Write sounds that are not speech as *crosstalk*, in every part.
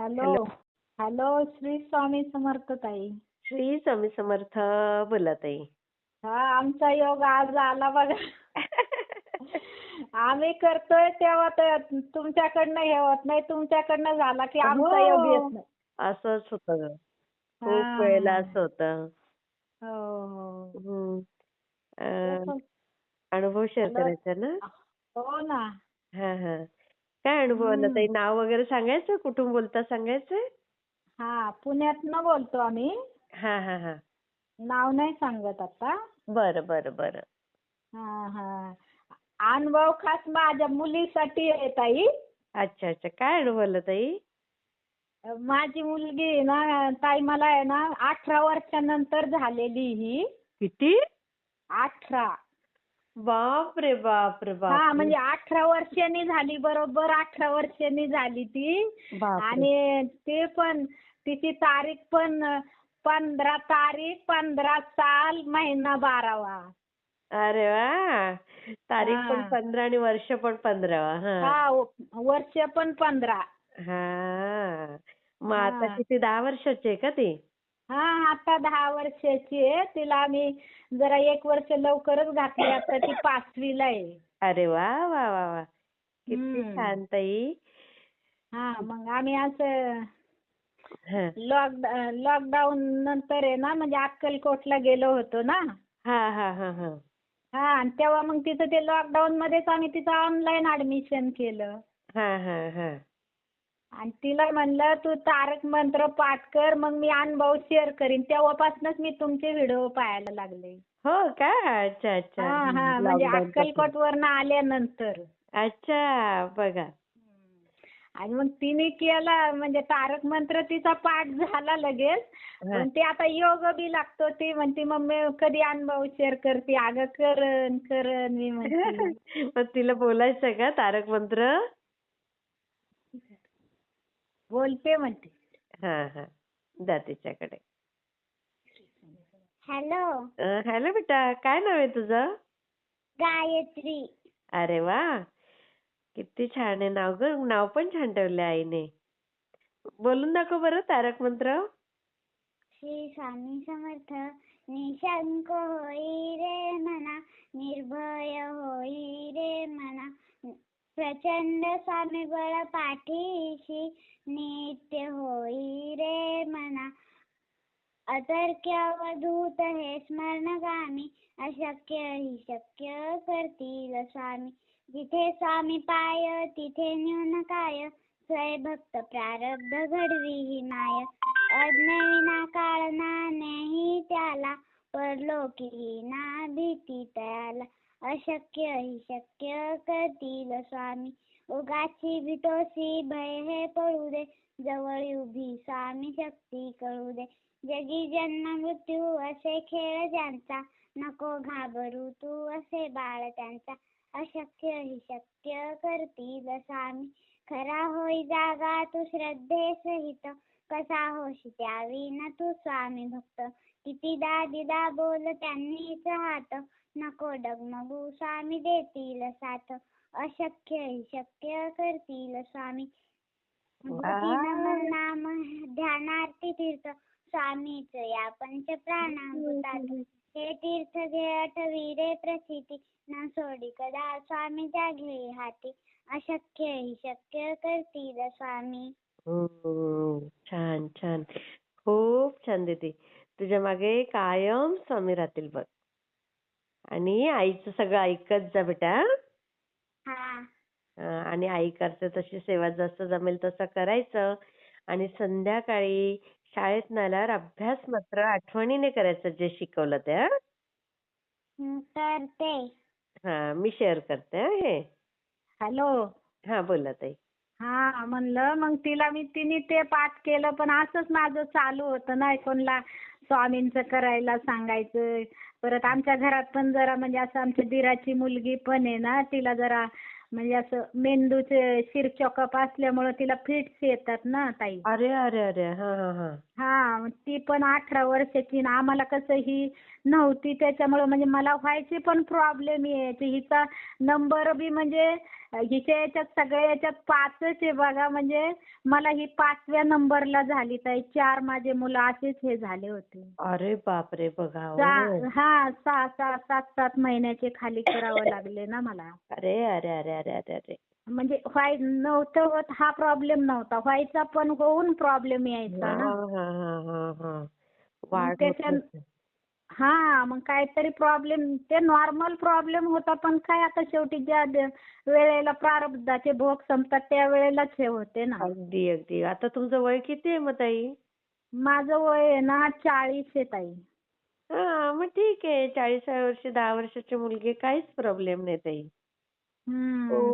Hello. Hello. Shri Swami Samarth ताई. श्री स्वामी समर्थ बोला ताई. हा आमचा योग आज आला बघा. *laughs* आम्ही करतोय तेव्हा तर तुमच्याकडनं हे होत नाही तुमच्याकडनं झाला की आमचा. योग येत नाही. असंच होतं ग. खूप वेळेला असं होतं. हो हो. अनुभव शेअर. करायचा ना? हो ना. हा हा. काय अनुभव आला. ताई नाव वगैरे सांगायचं? कुठून बोलता सांगायचं? हा पुण्यातनं बोलतो आम्ही. हा हा हा. नाव नाही सांगत आता. बरं बरं बरं. हा हा. अनुभव खास माझ्या मुलीसाठी आहे ताई. अच्छा अच्छा. काय अनुभव आला ताई? माझी मुलगी आहे ना ताई मला आहे ना अठरा वर्षानंतर झालेली ही. किती? अठरा. बाप रे बाप रे बाप हा म्हणजे अठरा वर्षांनी झाली बरोबर अठरा वर्षांनी झाली ती. बापरे. आणि ते पण तिची तारीख पण पंधरा तारीख पंधरा साल महिना बारावा. अरे वा! तारीख पण. पंधरा आणि वर्ष पण पंधरा हा. हा वर्ष पण पंधरा. हा. मग आता. किती दहा वर्षाची आहे का ती? हा आता दहा वर्षाची आहे. तिला आम्ही जरा एक वर्ष लवकरच घातली. आता ती पाचवीला आहे. अरे वा वा वा वा. किती हम्म. छान ताई. हा मग आम्ही असं हा. लॉक लॉकडाऊन नंतर आहे ना म्हणजे अक्कलकोटला गेलो होतो ना. हा हा हा हा. हा आणि तेव्हा मग तिथं ते लॉकडाऊन मध्येच आम्ही तिथं ऑनलाईन ऍडमिशन केलं. हा हा हा. आणि तिला म्हणलं तू तारक मंत्र पाठ कर मग मी अनुभव शेअर करीन. तेव्हापासूनच मी तुमचे व्हिडिओ पाहायला लागले. हो का? अच्छा अच्छा. हा हा. हम्म, म्हणजे lockdown अक्कलकोट वरनं आल्यानंतर. अच्छा बघा. आणि मग तिने केला म्हणजे तारक मंत्र तिचा पाठ झाला लगेच. हा. पण ते आता योग बी लागतो ती म्हणते मम्मी कधी अनुभव शेअर करते? अगं करन करन मी म्हणते. *laughs* मग तिला बोलायचं का तारक मंत्र? बोलते म्हणते. हा हा. द्या तिच्याकडे. हॅलो. अं, हॅलो बेटा काय नाव आहे तुझं? गायत्री. अरे वा. किती छान आहे. नाव ग नाव पण छान ठेवलं आईने. बोलून दाखव बरं तारक मंत्र. श्री स्वामी समर्थ. निशंक होई रे मना निर्भय होई रे मना. प्रचंड स्वामी बळ पाठीशी नित्य होई रे मना. अतर्क्य अवधूत हे स्मरणगामी अशक्य ही शक्य करतील स्वामी. जिथे स्वामी पाय तिथे न्यून काय? स्वय भक्त प्रारब्ध घडवी ही माय. अज्ञविना काळ नाही त्याला. परलोकी ना भीती त्याला. अशक्य हि शक्य करतील स्वामी. उगाची भीतोसी भय हे पळू दे. जवळ उभी स्वामी शक्ती कळू दे. जगी जन्म मृत्यू असे खेळ ज्यांचा नको घाबरू तू असे बाळ त्यांचा. अशक्य हि शक्य करतील स्वामी. खरा होई जागा तू श्रद्धे सहित. कसा होशी त्याविना तू स्वामी भक्त. कितीदा दिदा बोल त्यांनीच हात. नको डगमगू स्वामी देतील साथ. अशक्य हि शक्य करतील स्वामी. नमो नाम ध्यानार्थी तीर्थ. स्वामीच या पंच प्राणाभूतात हे तीर्थ घे आठवी रे प्रसिद्धी. न सोडी कदा स्वामी जाघे हाती. अशक्य हि शक्य करतील स्वामी. हम्म, छान छान. खूप छान दीदी. तुझ्या मागे कायम स्वामी राहतील बघ. आणि आईचं सगळं ऐकत जा बेटा हा? आणि आई करते तशी सेवा जसं जमेल तसं करायचं. आणि संध्याकाळी शाळेत आल्यावर अभ्यास मात्र आठवणीने करायचं जे शिकवलं ते हं? तर ते हा मी शेअर करते हं हे. हॅलो. हा बोला ताई. हा म्हणलं मग तिला मी तिने ते पाठ केलं पण असंच माझं चालू होतं ना कोणला स्वामींचं करायला सांगायचं परत आमच्या घरात पण जरा म्हणजे असं आमच्या दिराची मुलगी पण आहे ना तिला जरा म्हणजे असं मेंदूचे शिरचोकप असल्यामुळं तिला फिट्स येतात ना ताई. अरे अरे अरे हा हा हा. हा ती पण अठरा वर्षाची ना आम्हाला कसं ही नव्हती त्याच्यामुळं म्हणजे मला व्हायचे पण प्रॉब्लेम यायचे हिचा नंबर बी म्हणजे हिच्या याच्यात सगळ्या याच्यात पाचच आहे बघा. म्हणजे मला ही पाचव्या नंबरला झाली ताई चार माझे मुलं असेच हे झाले होते. अरे बापरे बघा हो. हा सहा सहा सात सात महिन्याचे खाली करावं लागले ना मला. अरे अरे अरे अरे अरे अरे. म्हणजे व्हाय नव्हतं होत हा प्रॉब्लेम नव्हता. व्हायचा पण होऊन प्रॉब्लेम यायचा हा ना हा हा हा. हा वाढ होत त्याच्यान- होती. हा मग काहीतरी प्रॉब्लेम ते नॉर्मल प्रॉब्लेम होता पण काय आता शेवटी ज्या द- वेळेला प्रारब्धाचे भोग संपतात त्या वेळेलाच हे होते ना. अगदी अगदी. आता तुमचं वय किती आहे मग ताई? माझं वय आहे ना चाळीस आहे ताई. हा मग ठीक आहे. चाळीसाव्या वर्षी दहा वर्षाची मुलगी काहीच प्रॉब्लेम नाही ताई.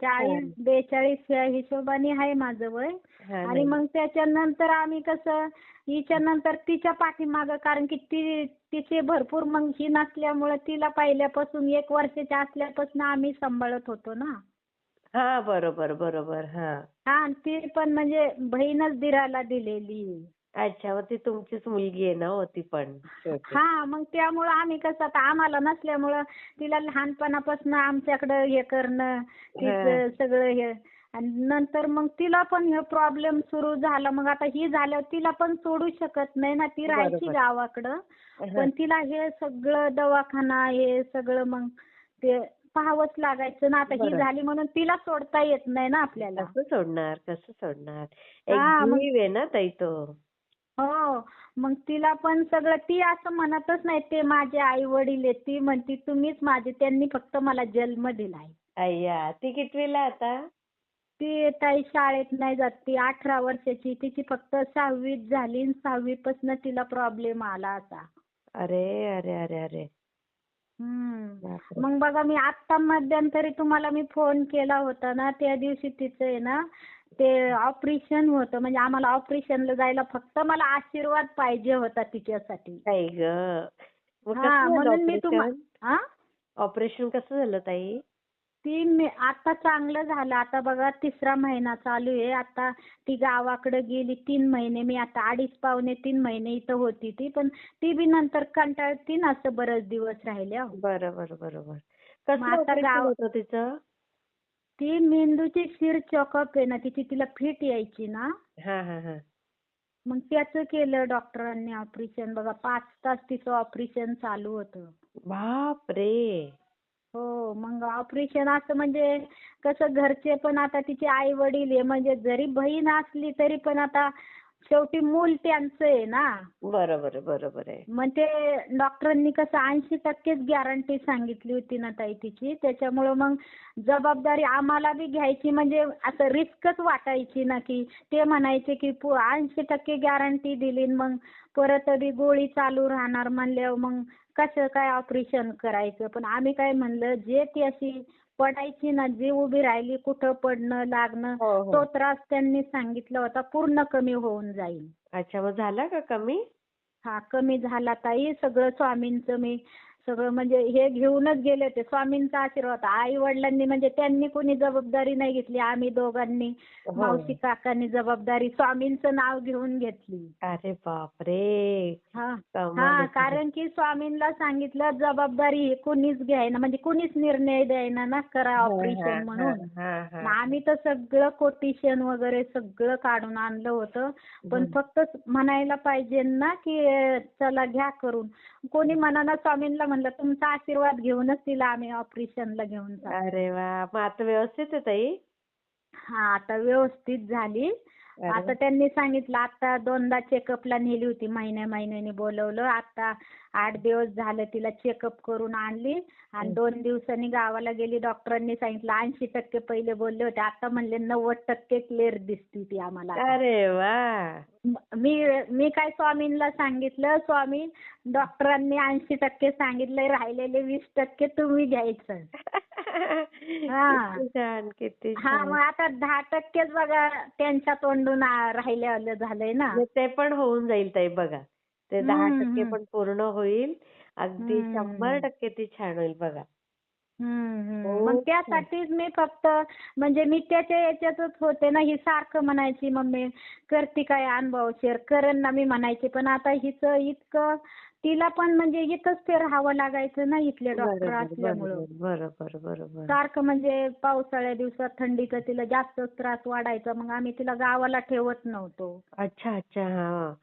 चाळीस छान. बेचाळीस या हिशोबाने आहे माझं वय हा आणि. मग त्याच्यानंतर आम्ही कसं हिच्या नंतर तिच्या पाठीमागं कारण की ती तिचे भरपूर मग ही नसल्यामुळे तिला पहिल्यापासून एक वर्षाच्या असल्यापासून आम्ही सांभाळत होतो ना हा बरोबर बरोबर हा हा आणि ती पण म्हणजे बहीणच दिराला दिलेली अच्छा मग ती तुमचीच मुलगी आहे ना हो ती पण. शेवटी. हा मग त्यामुळं आम्ही कसं आता आम्हाला नसल्यामुळं तिला लहानपणापासून आमच्याकडं हे करणं तिचं सगळं हे. आणि नंतर मग तिला पण हे प्रॉब्लेम सुरू झाला. मग आता ही झाल्यावर तिला पण सोडू शकत नाही ना. ती राहायची बरोबर. गावाकडं. हा. पण तिला हे सगळं दवाखाना हे सगळं मग ते पाहावंच लागायचं ना. आता ही बरोबर. झाली म्हणून तिला सोडता येत नाही ना आपल्याला. कसं सोडणार कसं सोडणार? हा, एक मग- जीव आहे ना ताई तो. हो. मग तिला पण सगळं ती असं म्हणतच नाही ते माझे आई वडील आहेत ती म्हणती तुम्हीच माझे त्यांनी फक्त मला जन्म दिलाय. अय्या ती कितवीला आहे आता? ती ताई शाळेत नाही जात ती अठरा वर्षाची तिची फक्त सहावीत झाली आणि सहावीपासून तिला प्रॉब्लेम आला असा. अरे अरे अरे अरे. हम्म. बापरे. मग बघा मी आत्ता मध्यंतरी तुम्हाला मी फोन केला होता ना त्या दिवशी तिचं आहे ना ते ऑपरेशन होतं. म्हणजे आम्हाला ऑपरेशनला जायला फक्त मला आशीर्वाद पाहिजे होता तिच्यासाठी. काय ग. मग हा कसं झालं म्हणून मी तुम्हाला ऑपरेशन हा ऑपरेशन कसं झालं ताई? ती मे- आता चांगलं झालं. आता बघा तिसरा महिना चालू आहे. आता ती गावाकडे गेली तीन महिने. मी आता अडीच पावणे तीन महिने इथं होती ती. पण ती बी नंतर कंटाळती ना असं बरेच दिवस राहिल्या बरोबर बरोबर मग कसं आता ऑपरेशन गाव- होतं तिचं? ती मेंदूची शिर चॉकअप आहे ना तिची तिला फिट यायची ना. हा हा हा. मग त्याचं केलं डॉक्टरांनी ऑपरेशन. बघा पाच तास तिचं ऑपरेशन चालू होतं. बाप रे हो मग ऑपरेशन असं म्हणजे कसं घरचे पण आता तिचे आई वडील आहे. म्हणजे जरी बहीण असली तरी पण आता शेवटी मूल त्यांचं आहे ना. बरोबर आहे, बरोबर आहे. मग ते डॉक्टरांनी कसं ऐंशी टक्केच गॅरंटी सांगितली होती ना ताई तिची. त्याच्यामुळं मग जबाबदारी आम्हाला बी घ्यायची म्हणजे असं रिस्कच वाटायची ना की ते म्हणायचे की ऐंशी टक्के गॅरंटी दिली न मग परत बी गोळी चालू राहणार म्हणल्यावर मग कसं काय ऑपरेशन करायचं? पण आम्ही काय म्हणलं जे ती अशी पडायची ना जी उभी राहिली कुठं पडणं लागणं हो हो. तो त्रास त्यांनी सांगितला होता पूर्ण कमी होऊन जाईल. अच्छा मग झाला का कमी? हा कमी झाला ताई सगळं स्वामींचं मी सगळं म्हणजे हे घेऊनच गेले होते. स्वामींचा आशीर्वाद. आई वडिलांनी म्हणजे त्यांनी कोणी जबाबदारी नाही घेतली. आम्ही दोघांनी हो. मावशी काकांनी जबाबदारी स्वामींचं नाव घेऊन घेतली. अरे बापरे! हा. हा. कारण की स्वामींना सांगितलं जबाबदारी ही कुणीच घ्यायना म्हणजे कुणीच निर्णय द्यायना ना करा ऑपरेशन म्हणून. आम्ही तर सगळं कोटेशन वगैरे सगळं काढून आणलं होतं. पण. फक्त म्हणायला पाहिजे ना की चला घ्या करून. कोणी म्हणाना स्वामींना म्हणलं तुमचा आशीर्वाद घेऊनच तिला आम्ही ऑपरेशनला घेऊन अरे वा. मग आता व्यवस्थित आहे ताई? हा आता व्यवस्थित झाली. अरे आता त्यांनी सांगितलं आता दोनदा चेकअपला नेली होती महिन्या महिन्याने बोलवलं. आता आठ दिवस झालं तिला चेकअप करून आणली. आणि. दोन दिवसांनी गावाला गेली. डॉक्टरांनी सांगितलं ऐंशी टक्के पहिले बोलले होते. आता म्हणले नव्वद टक्के क्लिअर दिसती ती आम्हाला. अरे वा! म- मी काय स्वामींना सांगितलं? स्वामी डॉक्टरांनी ऐंशी टक्के सांगितलंय राहिलेले वीस टक्के तुम्ही घ्यायचं. *laughs* हा. किती हा मग आता दहा टक्केच बघा त्यांच्या तोंडून आ- राहिलेलं झालंय ना. ते पण होऊन जाईल ताई बघा. ते दहा टक्के. पण पूर्ण होईल. अगदी शंभर. टक्के ती छान होईल बघा. मग. त्यासाठीच मी फक्त म्हणजे मी त्याच्या याच्यातच होते ना ही सारखं म्हणायची मम्मी करते काय अनुभव शेअर करेन ना मी म्हणायची. पण आता हिचं इतकं तिला पण म्हणजे इथंच ते राहावं लागायचं ना इथले डॉक्टर असल्यामुळं. बरोबर बरोबर बरोबर. सारखं म्हणजे पावसाळ्या दिवसात थंडीचा तिला जास्तच त्रास वाढायचा मग आम्ही तिला गावाला ठेवत नव्हतो. अच्छा अच्छा हा.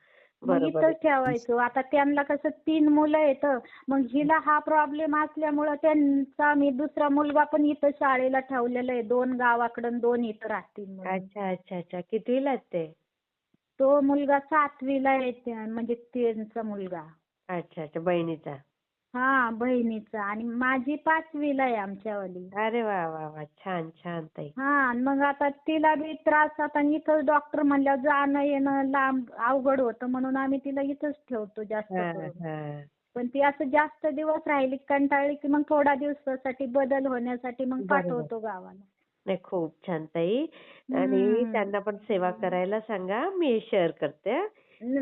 मग बरोबर इथंच ठेवायचो. आता त्यांना कसं तीन मुलं आहेत. मग हिला हा प्रॉब्लेम असल्यामुळं त्यांचा मी दुसरा मुलगा पण इथं शाळेला ठेवलेला आहे. दोन गावाकडं आणि दोन इथं राहतील म्हणून. अच्छा अच्छा अच्छा. कितवीला आहेत ते? तो मुलगा सातवीला आहे. त्या- म्हणजे त्यांचा मुलगा. अच्छा अच्छा. बहिणीचा? हा बहिणीचा. आणि माझी पाचवीला आहे आमच्यावाली अरे वा वा वा. छान छान ताई. हा आणि मग आता तिला बी त्रास आता इथंच डॉक्टर म्हणल्यावर जाणं येणं लांब अवघड होतं म्हणून आम्ही तिला इथंच ठेवतो जास्त हा करून. हा. पण ती असं जास्त दिवस राहिली कंटाळली की मग थोडा दिवसासाठी बदल होण्यासाठी मग बरोबर. पाठवतो गावाला. नाही खूप छान ताई. आणि हम्म. त्यांना पण सेवा करायला सांगा. मी शेअर करते.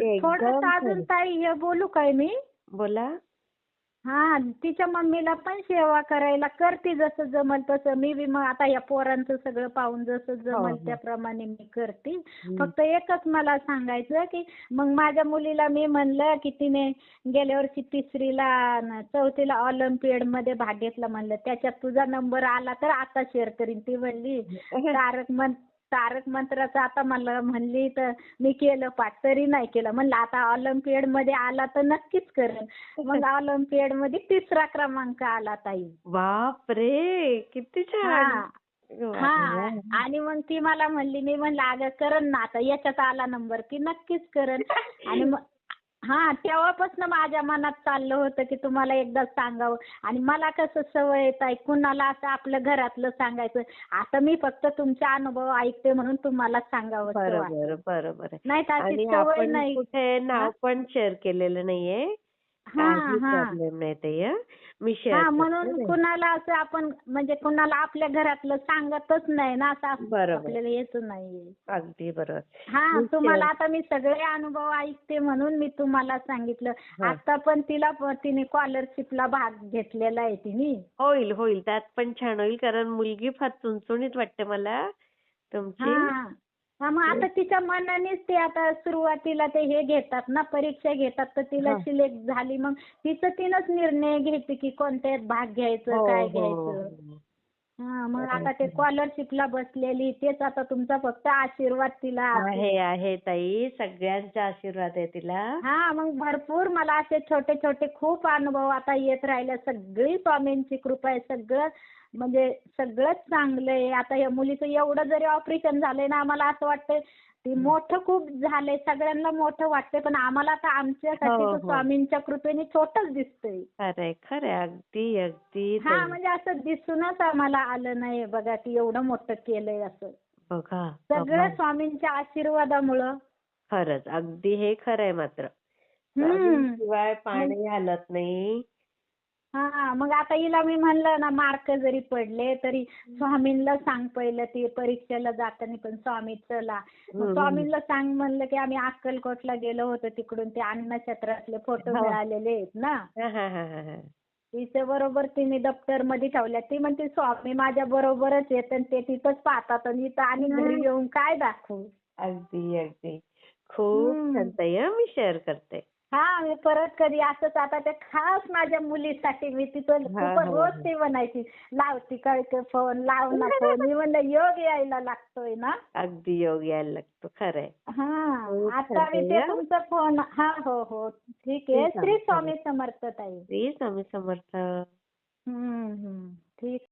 एकदम थोडस अजून खरं. ताई हे बोलू काय मी? बोला. हा तिच्या मम्मीला पण सेवा करायला करते जसं जमल तसं मी बी मग आता या पोरांचं सगळं पाहून जसं जमल हो. त्याप्रमाणे मी करते. फक्त एकच मला सांगायचं की मग माझ्या मुलीला मी म्हणलं की तिने गेल्या वर्षी तिसरीला न चौथीला ऑलिम्पियडमध्ये भाग घेतला म्हणलं त्याच्यात तुझा नंबर आला तर आता शेअर करीन ती म्हणली *laughs* तारक मन तारक मंत्राचं आता मला म्हणली तर मी केलं पाठ. तरी नाही केलं. म्हणलं आता ऑलिम्पियडमध्ये आला तर नक्कीच करेन. मग *laughs* ऑलिम्पियडमध्ये तिसरा क्रमांक आला ताई. बाप रे किती छान! हा. आणि मग ती मला म्हणली मी म्हणलं अगं करण ना आता. याच्यात आला नंबर की नक्कीच करण. आणि मग हा तेव्हापासून माझ्या मनात चाललं होतं की तुम्हाला एकदा सांगावं. आणि मला कसं सवय येत आहे कुणाला असं आपल्या घरातलं सांगायचं? आता मी फक्त तुमचे अनुभव ऐकते म्हणून तुम्हाला सांगावं बरोबर बरोबर नाही तर अशी सवय नाही. कुठे नाव? पण शेअर केलेलं नाहीये. म्हणून कुणाला असं आपण म्हणजे कुणाला आपल्या घरातलं सांगतच नाही ना असं. आपल्याला येत नाहीये. अगदी बरोबर. हा तुम्हाला आता मी सगळे अनुभव ऐकते म्हणून मी तुम्हाला सांगितलं. आता पण तिला तिने स्कॉलरशिपला भाग घेतलेला आहे तिने. होईल होईल. त्यात पण छान होईल कारण मुलगी फार चुणचुणीत वाटते मला. तुमची. हा हा मग आता तिच्या मनानेच ते आता सुरुवातीला ते हे घेतात ना परीक्षा घेतात तर तिला हा. सिलेक्ट झाली मग तिचं तिनंच निर्णय घेते की कोणत्यात भाग घ्यायचं हो, काय हो, घ्यायचं हो. हा मग आता ते स्कॉलरशिपला बसलेली तेच आता तुमचा फक्त आशीर्वाद तिला असेल. आहे आहे ताई सगळ्यांचा आशीर्वाद आहे तिला हा मग भरपूर मला असे छोटे छोटे खूप अनुभव आता येत राहिले सगळी स्वामींची कृपा आहे सगळं म्हणजे सगळंच चांगलं आहे आता या मुलीचं एवढं जरी ऑपरेशन झालंय ना आम्हाला असं वाटतंय ती मोठं खूप झालंय सगळ्यांना मोठं वाटतंय पण आम्हाला आता आमच्यासाठी हो, हो. स्वामींच्या कृपेने छोटंच दिसतंय. खरंय खरंय. अगदी अगदी हा. म्हणजे असं दिसूनच आम्हाला आलं नाही बघा की एवढं मोठं केलंय असं. बघा सगळं. स्वामींच्या आशीर्वादामुळं. खरंच. अगदी हे खरंय मात्र. हम्म. शिवाय पाणी हलत नाही. हा मग आता हिला मी म्हणलं ना मार्क जरी पडले तरी स्वामींना सांग पहिलं ती परीक्षेला जाताना पण स्वामी चला. मग. स्वामींना सांग म्हणलं की आम्ही अक्कलकोटला गेलो होतो तिकडून ते अन्नछत्रातले फोटो हो. मिळालेले आहेत ना. हा, हा, हा, हा, हा. तिच्या बरोबर तिने दप्तरमध्ये ठेवल्या. ती म्हणते स्वामी माझ्या बरोबरच येत आणि ते तिथंच पाहतात आणि इथं आणि घरी येऊन काय दाखवू? अगदी अगदी. खूप हं, मी शेअर करते. हा मी परत कधी असंच आता ते खास माझ्या मुलीसाठी मी तिथं हा, खूप हो, रोज हो. ती म्हणायची लावती कळके फोन लाव ना फोन मी म्हणलं योग यायला लागतोय ना? अगदी योग यायला लागतो खरंय. हा आता मी ते हा. तुमचा फोन हा हो हो ठीक आहे. ठीक आहे, श्री. स्वामी समर्थ ताई. श्री स्वामी समर्थ. हम्म हम्म ठीक.